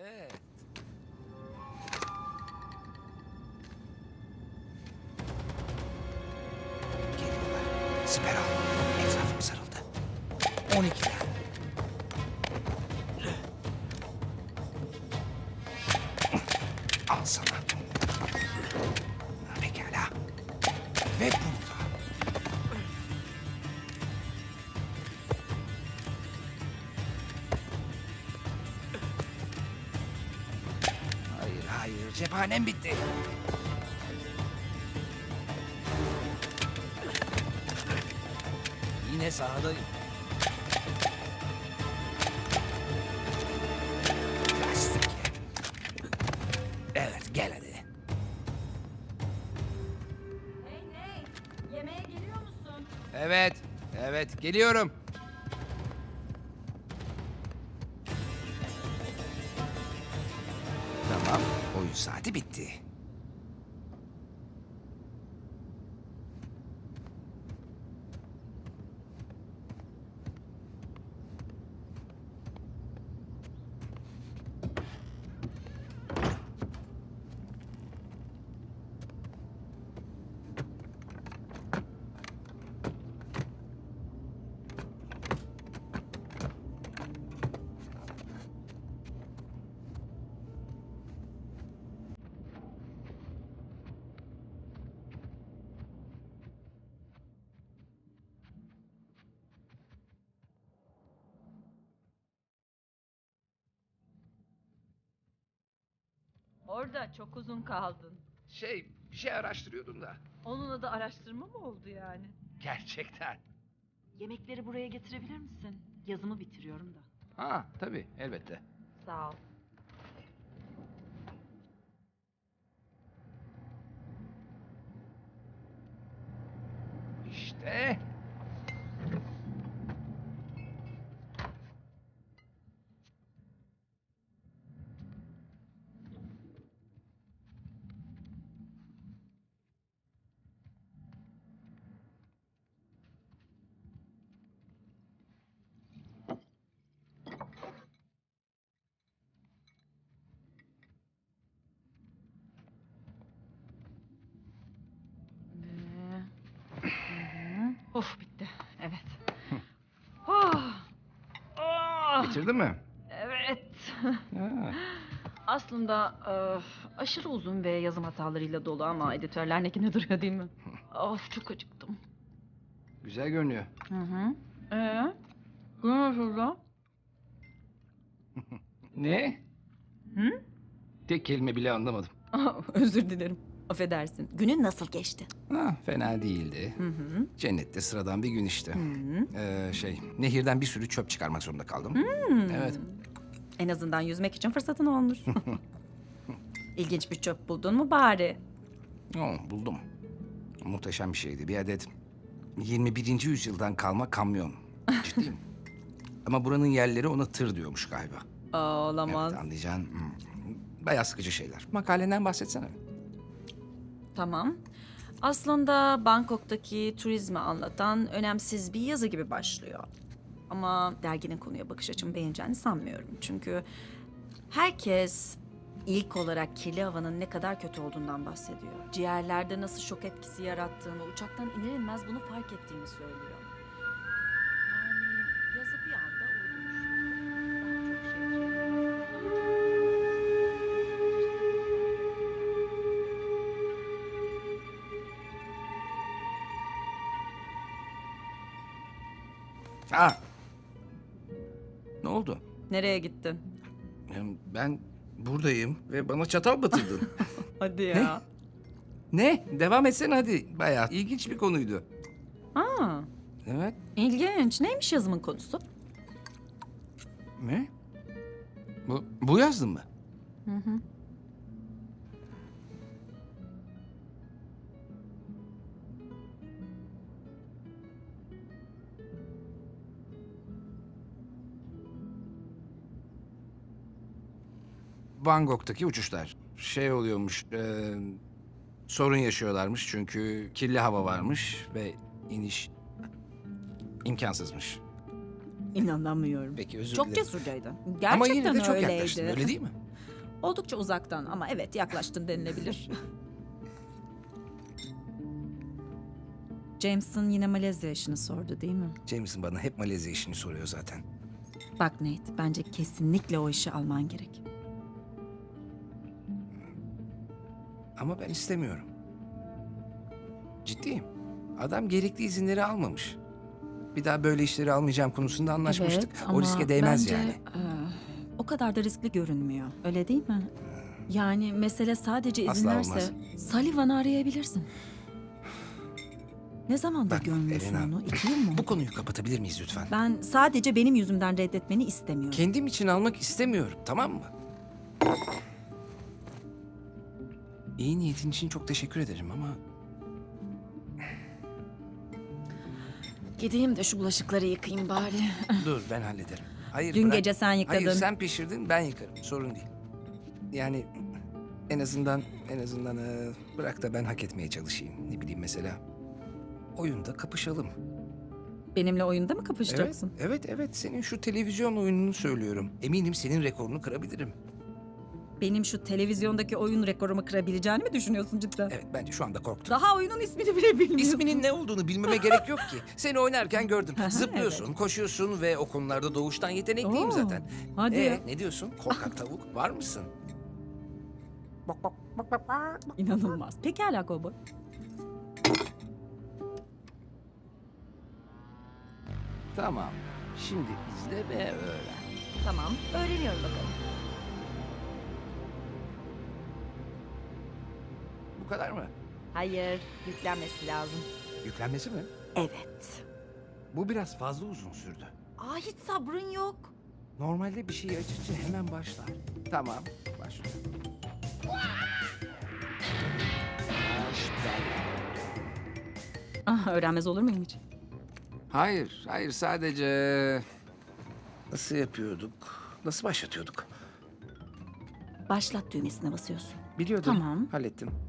Evet. Geliyorlar. Siper al. Etrafım sarıldı. 12'den. Cephanem bitti. Yine sahadayım. Lastik. Evet, gel hadi. Hey hey, yemeğe geliyor musun? Evet, evet. Geliyorum. Oyun saati bitti. Orada çok uzun kaldın. Şey, bir şey araştırıyordum da. Onunla da araştırma mı oldu yani? Gerçekten. Yemekleri buraya getirebilir misin? Yazımı bitiriyorum da. Ha, tabii, elbette. Sağ ol. İşte. Ee, hı hı. of bitti. Evet. oh. Bitirdin mi? Evet. Ha. Aslında öf, aşırı uzun ve yazım hatalarıyla dolu ama editörler nekine duruyor değil mi? Of çok acıktım. Güzel görünüyor. Hı hı. Ee? Bu nasıl da? Ne? Hı? Tek kelime bile anlamadım. Özür dilerim. Affedersin. Günün nasıl geçti? Ha, fena değildi. Hı hı. Cennette sıradan bir gün işte. Hı hı. Ee, şey, nehirden bir sürü çöp çıkarmak zorunda kaldım. Evet. En azından yüzmek için fırsatın olmuş. İlginç bir çöp buldun mu bari? Oo, buldum. Muhteşem bir şeydi. Bir adet 21. yüzyıldan kalma kamyon. Ciddiyim. Ama buranın yerleri ona tır diyormuş galiba. Aa, olamaz. Evet anlayacaksın. Bayağı sıkıcı şeyler. Makalenden bahsetsene. Tamam. Aslında Bangkok'taki turizmi anlatan önemsiz bir yazı gibi başlıyor. Ama derginin konuya bakış açımı beğeneceğini sanmıyorum. Çünkü herkes ilk olarak kirli havanın ne kadar kötü olduğundan bahsediyor. Ciğerlerde nasıl şok etkisi yarattığını, uçaktan iner inmez bunu fark ettiğini söylüyor. Ha. Ne oldu? Nereye gittin? Ben buradayım ve bana çatal batırdın. Hadi ya. ne? Devam etsene hadi. Bayağı ilginç bir konuydu. Aa, Evet. ilginç. Neymiş yazımın konusu? Ne? Bu, bu yazdın mı? Hı hı. Bangkok'taki uçuşlar. Şey oluyormuş, e, sorun yaşıyorlarmış çünkü kirli hava varmış ve iniş imkansızmış. İnanamıyorum. Peki özür Çok dilerim. cesurcaydın. Ama Gerçekten yine de çok öyleydi. yaklaştın öyle değil mi? Oldukça uzaktan ama evet yaklaştın denilebilir. Jameson yine Malezya işini sordu değil mi? Jameson bana hep Malezya işini soruyor zaten. Bak Nate, bence kesinlikle o işi alman gerek. Ama ben istemiyorum. Ciddiyim. Adam gerekli izinleri almamış. Bir daha böyle işleri almayacağım konusunda anlaşmıştık. Evet, o ama riske değmez bence, yani. e, o kadar da riskli görünmüyor. Öyle değil mi? Yani mesele sadece izin Asla verse olmaz. Sullivan'ı arayabilirsin. Ne zamandır Bak, görmüyorsun Elena, onu? İki yıl mı? Bu konuyu kapatabilir miyiz lütfen? Ben sadece benim yüzümden reddetmeni istemiyorum. Kendim için almak istemiyorum, tamam mı? İyi niyetin için çok teşekkür ederim ama Gideyim de şu bulaşıkları yıkayayım bari. dur ben hallederim. Hayır Dün bırak. gece sen yıkadın. Hayır sen pişirdin ben yıkarım sorun değil. Yani en azından en azından e, bırak da ben hak etmeye çalışayım. Ne bileyim mesela oyunda kapışalım. Benimle oyunda mı kapışacaksın? Evet, evet, evet. Senin şu televizyon oyununu söylüyorum. Eminim senin rekorunu kırabilirim. Benim şu televizyondaki oyun rekorumu kırabileceğini mi düşünüyorsun cidden? Evet, bence şu anda korktum. Daha oyunun ismini bile bilmiyorsun. İsminin ne olduğunu bilmeme gerek yok ki. Seni oynarken gördüm. Zıplıyorsun, koşuyorsun ve o konularda doğuştan yetenekliyim Oo, zaten. hadi Ee, ya. ne diyorsun? Korkak tavuk var mısın? Bak bak bak bak bak. İnanılmaz. Pekala kovboy. Tamam. Şimdi izle ve öğren. Tamam. Öğreniyorum bakalım. Bu kadar mı? Hayır. Yüklenmesi lazım. Yüklenmesi mi? Evet. Bu biraz fazla uzun sürdü. Aa hiç sabrın yok. Normalde bir şeyi açınca hemen başlar. Tamam, başlıyor. Başlar. Ah öğrenmez olur muyum hiç? Hayır, hayır sadece... Nasıl yapıyorduk? Nasıl başlatıyorduk? Başlat düğmesine basıyorsun. Biliyordum. Tamam. Hallettim.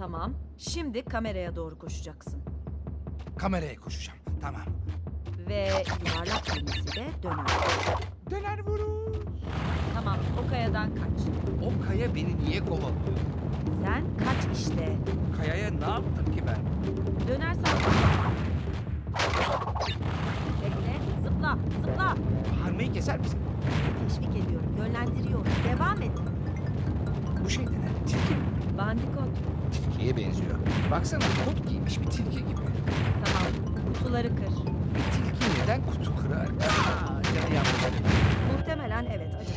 Tamam. Şimdi kameraya doğru koşacaksın. Kameraya koşacağım. Tamam. Ve yuvarlak düğmesi de döner. Döner vurur. Tamam. O kayadan kaç. O kaya beni niye kovalıyor? Sen kaç işte. Kayaya ne yaptım ki ben? Dönersen... Bekle. Zıpla. Zıpla. Bağırmayı keser misin? Teşvik ediyorum. Yönlendiriyorum. Devam et. Bu şey ne? Tilki mi? Bandikot. Tilkiye benziyor. Baksana kot giymiş bir tilki gibi. Tamam. Kutuları kır. Bir tilki neden kutu kırar? Aa, canı yanmış. Muhtemelen evet acıdı.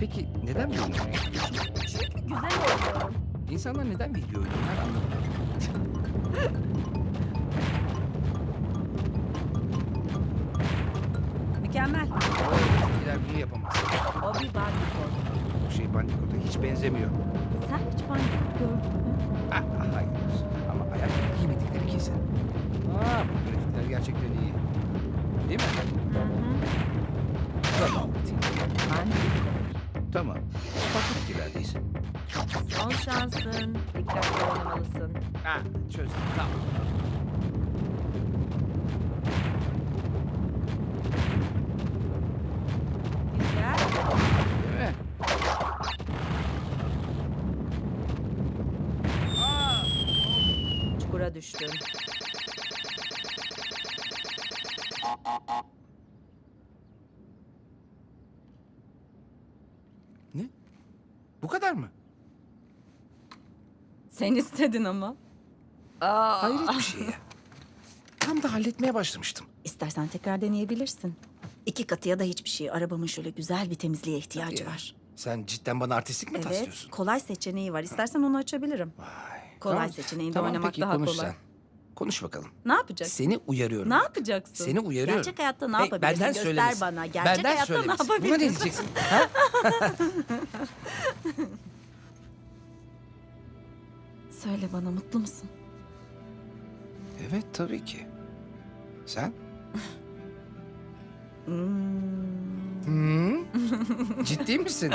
Peki neden böyle yapıyorsun? Çünkü güzel oynuyorum. İnsanlar neden video oynuyorlar anlamadım. Mükemmel. Tilkiler bunu yapamaz. O bir bandikot. Bu şey bandikota hiç benzemiyor. Sen hiç bandikot gördün mü? Ah, ah, hayır. Ama ayak giymedikleri kesin. Aa, bu grafikler gerçekten iyi. Değil mi? Hı hı. Tamam. Bandikot. Tamam. Farklı fikirlerdeyiz. Son şansın. Dikkatli oynamalısın. Ha, çözdüm. Tamam. Güzel. Değil mi? Aa! Çukura düştün. Ne? Bu kadar mı? Sen istedin ama. Aa. Hayret bir şey ya. Tam da halletmeye başlamıştım. İstersen tekrar deneyebilirsin. İki katı ya da hiçbir şey. Arabamın şöyle güzel bir temizliğe ihtiyacı Ya, var. Sen cidden bana artistlik mi Evet, taslıyorsun? kolay seçeneği var. İstersen onu açabilirim. Vay. Kolay seçeneğinde tamam, oynamak peki, daha konuş kolay. Sen. Konuş bakalım. Ne yapacaksın? Seni uyarıyorum. Ne yapacaksın? Seni uyarıyorum. Gerçek hayatta ne Hey, yapabilirsin? Benden Göster söylemesin. bana. Gerçek benden hayatta söylemesin. ne Buna ne yapabilirsin? diyeceksin? ha? Söyle bana mutlu musun? Evet tabii ki. Sen? Hmm. Hmm? Ciddi misin?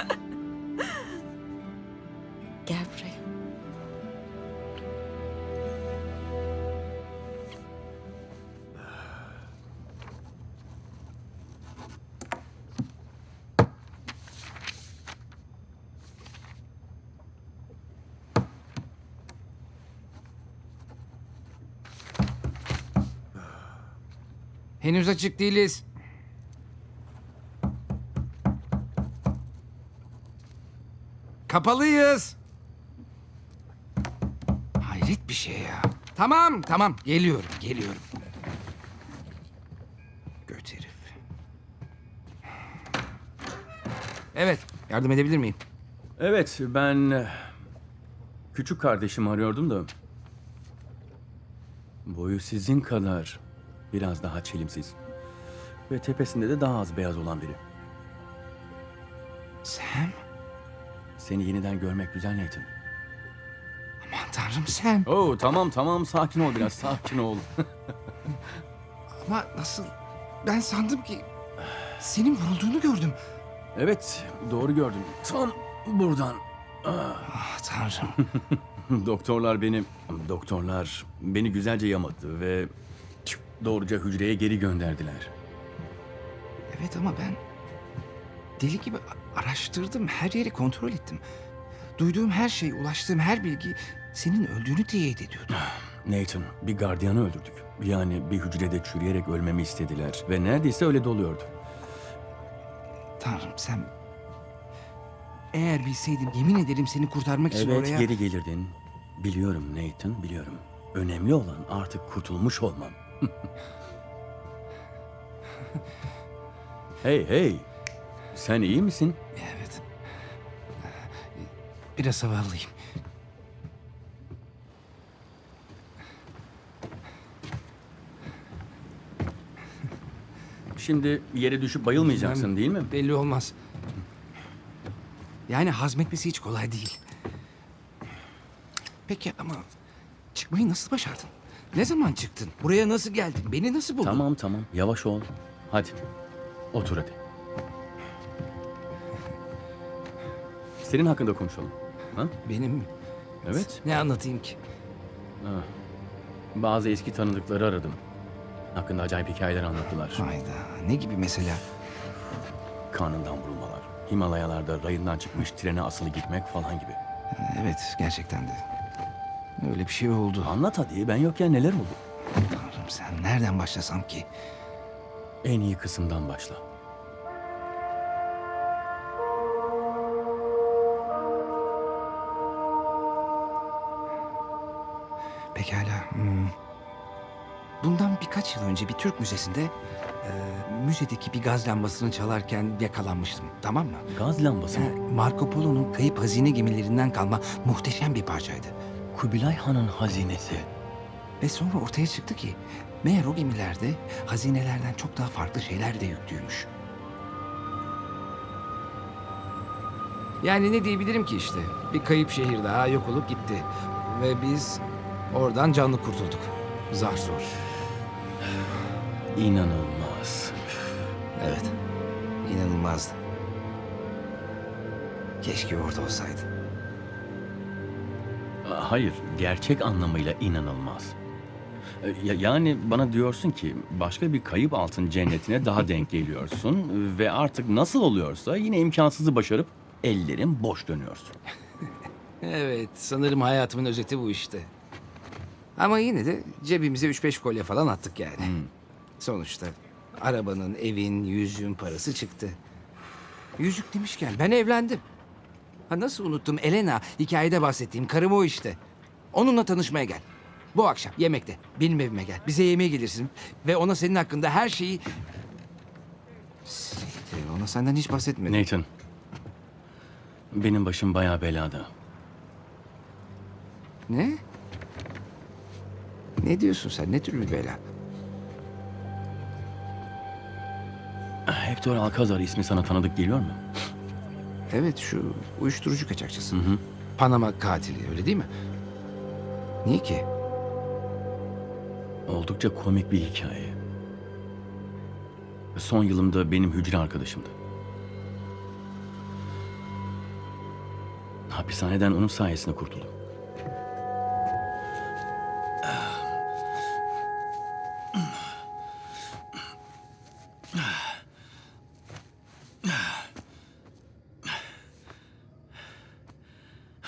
Henüz açık değiliz. Kapalıyız. Hayret bir şey ya. Tamam tamam geliyorum geliyorum. Göt herif. Evet yardım edebilir miyim? Evet, ben eh, küçük kardeşimi arıyordum da. Boyu sizin kadar biraz daha çelimsiz. Ve tepesinde de daha az beyaz olan biri. Sam? Seni yeniden görmek güzel Nathan. Aman tanrım Sam. Oo tamam tamam sakin ol biraz sakin ol. Ama nasıl? Ben sandım ki senin vurulduğunu gördüm. evet doğru gördün. Tam buradan. Ah tanrım. Doktorlar beni doktorlar beni güzelce yamadı ve doğruca hücreye geri gönderdiler. Evet ama ben deli gibi araştırdım. Her yeri kontrol ettim. Duyduğum her şey, ulaştığım her bilgi senin öldüğünü teyit ediyordu. Nathan, bir gardiyanı öldürdük. Yani bir hücrede çürüyerek ölmemi istediler ve neredeyse öyle doluyordu. Tanrım sen... Eğer bilseydim yemin ederim seni kurtarmak için Evet, oraya... geri gelirdin. Biliyorum Nathan, biliyorum. Önemli olan artık kurtulmuş olmam. hey hey, sen iyi misin? Evet. Biraz havallıyım. Şimdi yere düşüp bayılmayacaksın değil mi? Belli olmaz. Yani hazmetmesi hiç kolay değil. Peki ama çıkmayı nasıl başardın? Ne zaman çıktın? Buraya nasıl geldin? Beni nasıl buldun? Tamam tamam, yavaş ol. Hadi, otur hadi. Senin hakkında konuşalım. Ha? Benim mi? Evet. Ne anlatayım ki? Bazı eski tanıdıkları aradım. Hakkında acayip hikayeler anlattılar. Hayda. Ne gibi mesela? Karnından vurulmalar. Himalayalarda rayından çıkmış trene asılı gitmek falan gibi. Evet gerçekten de. Öyle bir şey oldu. Anlat hadi ben yokken neler oldu? Tanrım sen nereden başlasam ki? En iyi kısımdan başla. Pekala. hmm. Bundan birkaç yıl önce bir Türk müzesinde e, müzedeki bir gaz lambasını çalarken yakalanmıştım. Tamam mı? Gaz lambası mı? E, Marco Polo'nun kayıp hazine gemilerinden kalma muhteşem bir parçaydı. Kubilay Han'ın hazinesi. Ve sonra ortaya çıktı ki meğer o gemilerde hazinelerden çok daha farklı şeyler de yüklüymüş. Yani ne diyebilirim ki işte? Bir kayıp şehir daha yok olup gitti. Ve biz oradan canlı kurtulduk. Zar zor. İnanılmaz. Evet. İnanılmazdı. Keşke orada olsaydın. Hayır, gerçek anlamıyla inanılmaz. E, ya- Yani bana diyorsun ki başka bir kayıp altın cennetine daha denk geliyorsun ve artık nasıl oluyorsa yine imkansızı başarıp ellerin boş dönüyorsun. Evet, sanırım hayatımın özeti bu işte. Ama yine de cebimize 3-5 kolye falan attık yani. Sonuçta arabanın, evin, yüzüğün parası çıktı. Yüzük demişken ben evlendim. Ha nasıl unuttum Elena, hikayede bahsettiğim karım o işte. Onunla tanışmaya gel. Bu akşam yemekte benim evime gel. Bize yemeğe gelirsin ve ona senin hakkında her şeyi... Siktir, ona senden hiç bahsetmedim. Nathan, benim başım bayağı belada. Ne? Ne diyorsun sen? Ne tür bir bela? Hector Alcazar ismi sana tanıdık geliyor mu? Evet şu uyuşturucu kaçakçısı. Panama katili öyle değil mi? Niye ki? Oldukça komik bir hikaye. Son yılımda benim hücre arkadaşımdı. Hapishaneden onun sayesinde kurtuldum.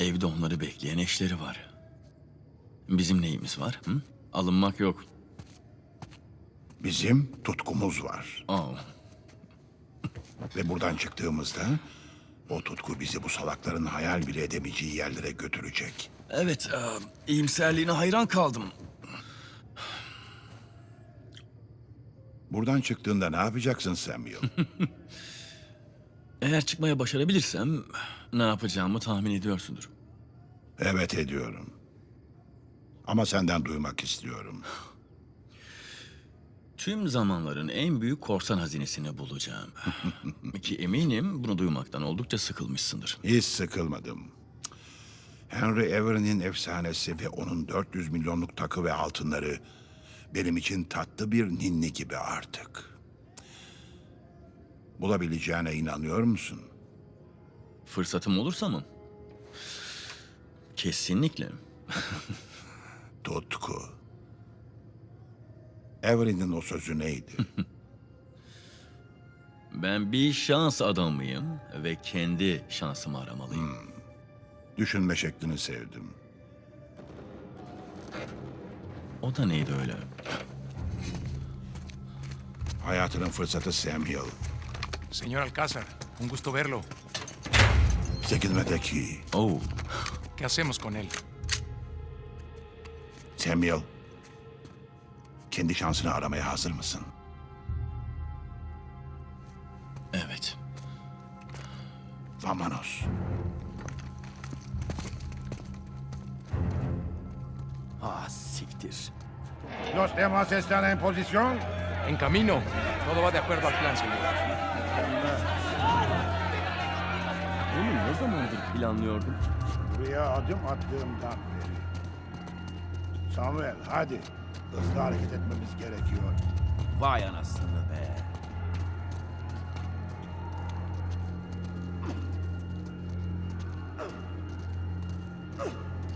evde onları bekleyen eşleri var. Bizim neyimiz var? Hı? Alınmak yok. Bizim tutkumuz var. Oh. Ve buradan çıktığımızda o tutku bizi bu salakların hayal bile edemeyeceği yerlere götürecek. Evet, e, iyimserliğine hayran kaldım. Buradan çıktığında ne yapacaksın Samuel? Eğer çıkmaya başarabilirsem ne yapacağımı tahmin ediyorsundur. evet ediyorum. Ama senden duymak istiyorum. Tüm zamanların en büyük korsan hazinesini bulacağım. Ki eminim bunu duymaktan oldukça sıkılmışsındır. Hiç sıkılmadım. Henry Everin'in efsanesi ve onun 400 milyonluk takı ve altınları benim için tatlı bir ninni gibi artık. Bulabileceğine inanıyor musun? Fırsatım olursa mı? Kesinlikle. Tutku. Everin'in o sözü neydi? Ben bir şans adamıyım ve kendi şansımı aramalıyım. Düşünme şeklini sevdim. O da neydi öyle? Hayatının fırsatı Samuel. Señor Alcázar, un gusto verlo. Çekilmedeki Oh, ¿Qué hacemos con él? Samuel. Kendi şansını aramaya hazır mısın? evet. Vamonos. Ah siktir. Los demás están en posición. En camino. Todo va de acuerdo al plan, señor. Bunu ne zamandır planlıyordum? Buraya adım attığımdan beri. Samuel hadi. Hızlı hareket etmemiz gerekiyor. Vay anasını be.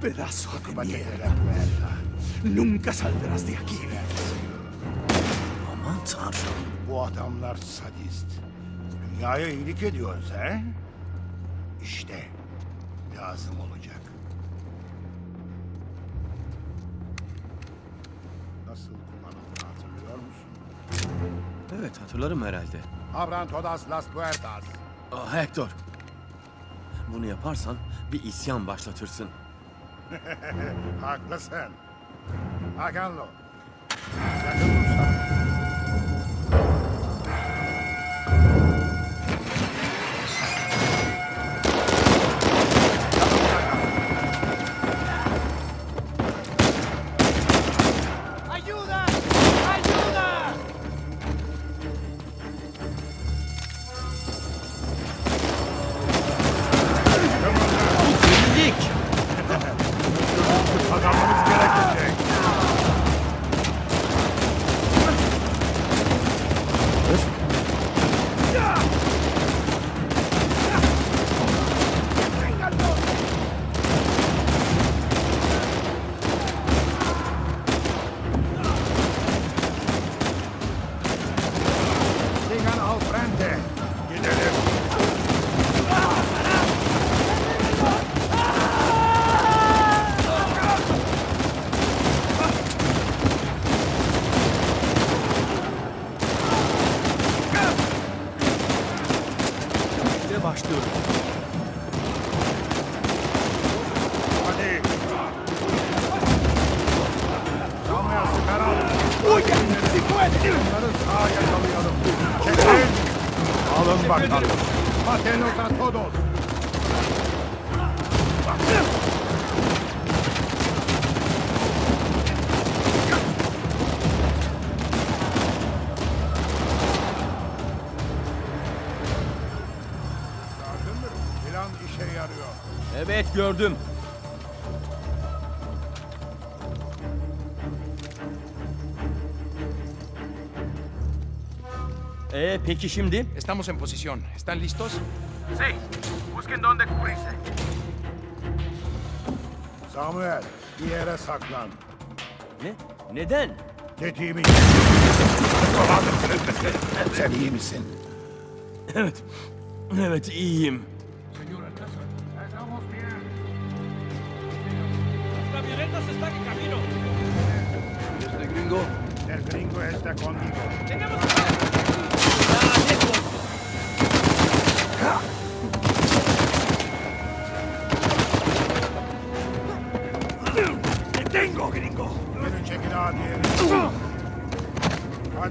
Pedazo de mierda. de la cuerda. Nunca saldrás de aquí. Aman tanrım. Bu adamlar sadist. Dünyaya iyilik ediyoruz he? İşte lazım olacak. Nasıl kullanıldığını hatırlıyor musun? Evet hatırlarım herhalde. Abran todas las puertas. Ah, Hector. Bunu yaparsan bir isyan başlatırsın. Haklısın. Hakanlo. Dursana. Sağa yakalayalım. Çekin. Alın bakalım. Matenos a todos. Evet gördüm. Peki şimdi? Estamos en posición. ¿Están listos? Sí. Busquen dónde cubrirse. Samuel, bir yere saklan. Ne? Neden? Tetiğimi... Sen iyi misin? Evet. Evet iyiyim. El gringo está conmigo. Tengo,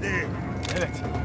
Hadi. Evet.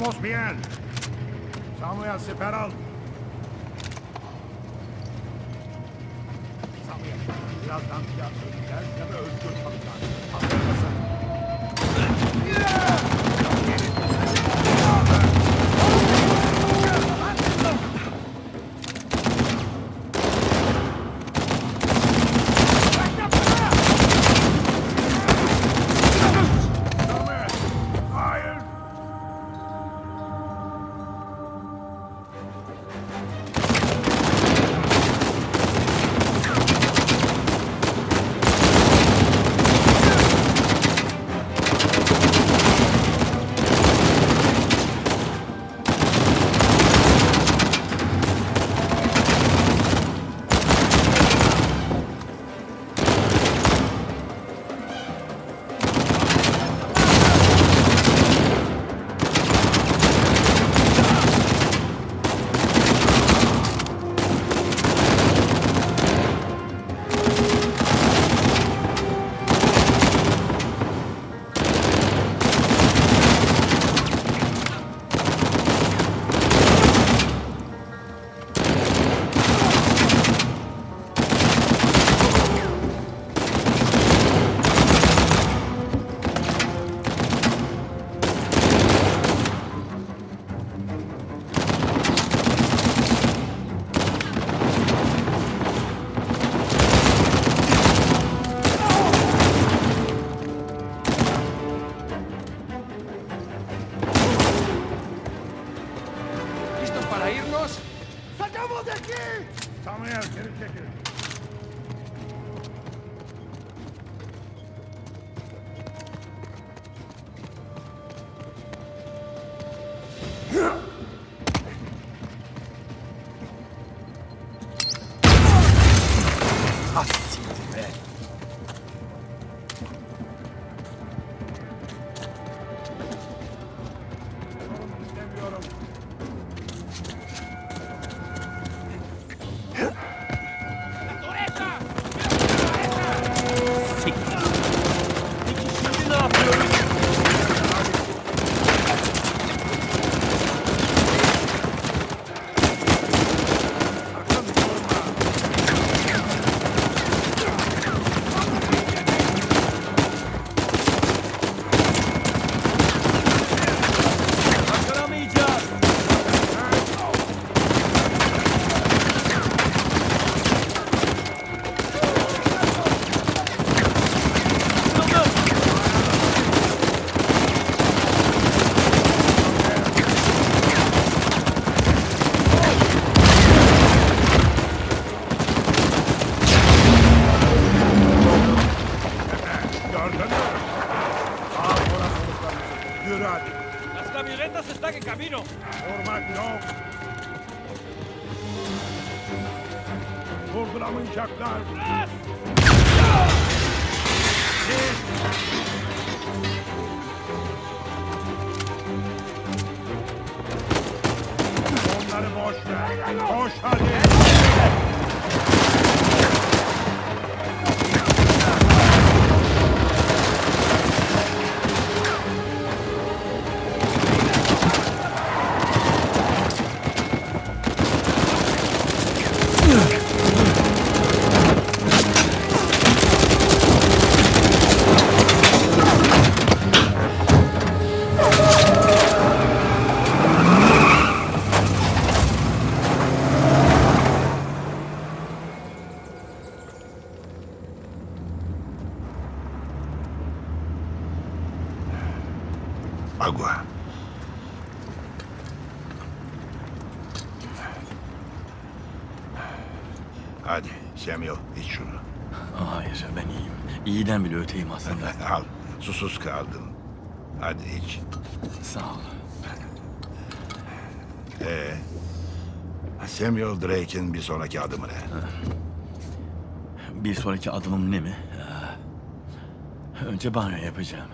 Vamos bien. Ah İyiden bile öteyim aslında. Al. Susuz kaldın. Hadi iç. Sağ ol. Ee, Samuel Drake'in bir sonraki adımı ne? Bir sonraki adımım ne mi? Ee, Önce banyo yapacağım.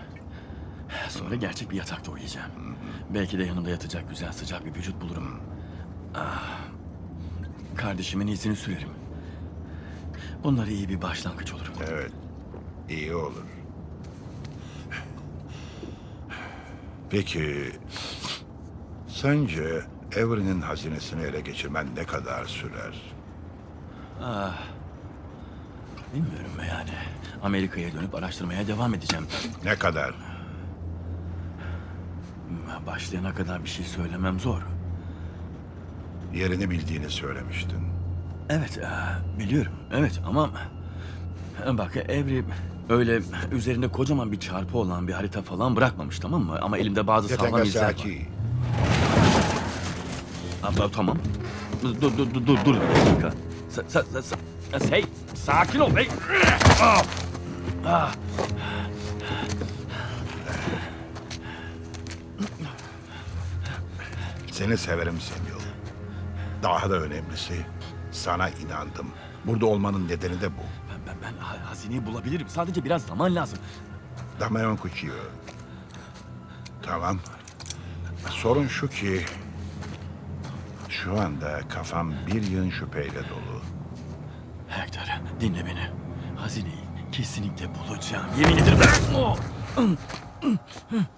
Sonra gerçek bir yatakta uyuyacağım. Belki de yanımda yatacak güzel sıcak bir vücut bulurum. Ah, Kardeşimin izini sürerim. Bunlar iyi bir başlangıç olur. Evet. İyi olur. Peki... Sence Avery'nin hazinesini ele geçirmen ne kadar sürer? Bilmiyorum yani. Amerika'ya dönüp araştırmaya devam edeceğim. Ne kadar? Başlayana kadar bir şey söylemem zor. Yerini bildiğini söylemiştin. Evet, e, biliyorum. Evet ama... Bak Evri öyle üzerinde kocaman bir çarpı olan bir harita falan bırakmamış tamam mı? Ama elimde bazı sağlam izler var. Abla, tamam. Dur dur dur dur dur bir dakika. Sa, sa, sa, sa- hey sakin ol hey. Ah! Ah! Seni severim Samuel. Daha da önemlisi sana inandım. Burada olmanın nedeni de bu. Ben, ben, ben ha- hazineyi bulabilirim. Sadece biraz zaman lazım. Damayon Kuchiyo. Tamam. Sorun şu ki... Şu anda kafam bir yığın şüpheyle dolu. Hector dinle beni. Hazineyi kesinlikle bulacağım. Yemin ederim. Oh!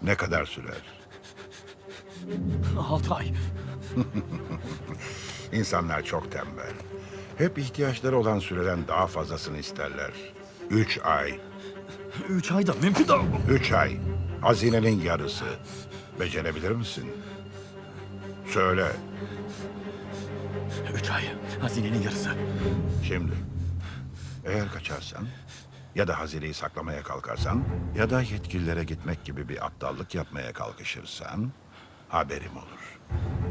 Ne kadar sürer? Altı ay. İnsanlar çok tembel. Hep ihtiyaçları olan süreden daha fazlasını isterler. Üç ay. Üç ayda mümkün değil. Üç ay. Hazinenin yarısı. Becerebilir misin? Söyle. Üç ay. Hazinenin yarısı. Şimdi. Eğer kaçarsan ya da hazineyi saklamaya kalkarsan ya da yetkililere gitmek gibi bir aptallık yapmaya kalkışırsan haberim olur.